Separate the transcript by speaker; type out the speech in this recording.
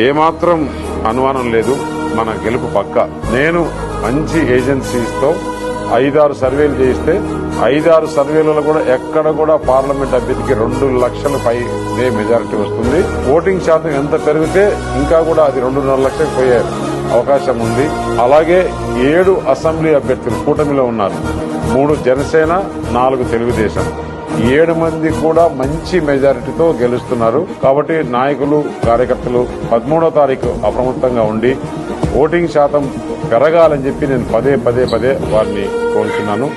Speaker 1: ఏమాత్రం అనుమానం లేదు మన గెలుపు పక్క. నేను మంచి ఏజెన్సీస్తో ఐదారు సర్వేలు చేయిస్తే ఐదారు సర్వేలలో కూడా ఎక్కడ కూడా పార్లమెంట్ అభ్యర్థికి రెండు లక్షల పై మెజారిటీ వస్తుంది. ఓటింగ్ శాతం ఎంత పెరిగితే ఇంకా కూడా అది రెండున్నర లక్షలకు పోయే అవకాశం ఉంది. అలాగే ఏడు అసెంబ్లీ అభ్యర్థులు కూటమిలో ఉన్నారు. మూడు జనసేన నాలుగు తెలుగుదేశం. ఏడు మంది కూడా మంచి మెజారిటీతో గెలుస్తున్నారు. కాబట్టి నాయకులు కార్యకర్తలు పదమూడో తారీఖు అప్రమత్తంగా ఉండి ఓటింగ్ శాతం పెరగాలని చెప్పి నేను పదే పదే పదే వారిని కోరుతున్నాను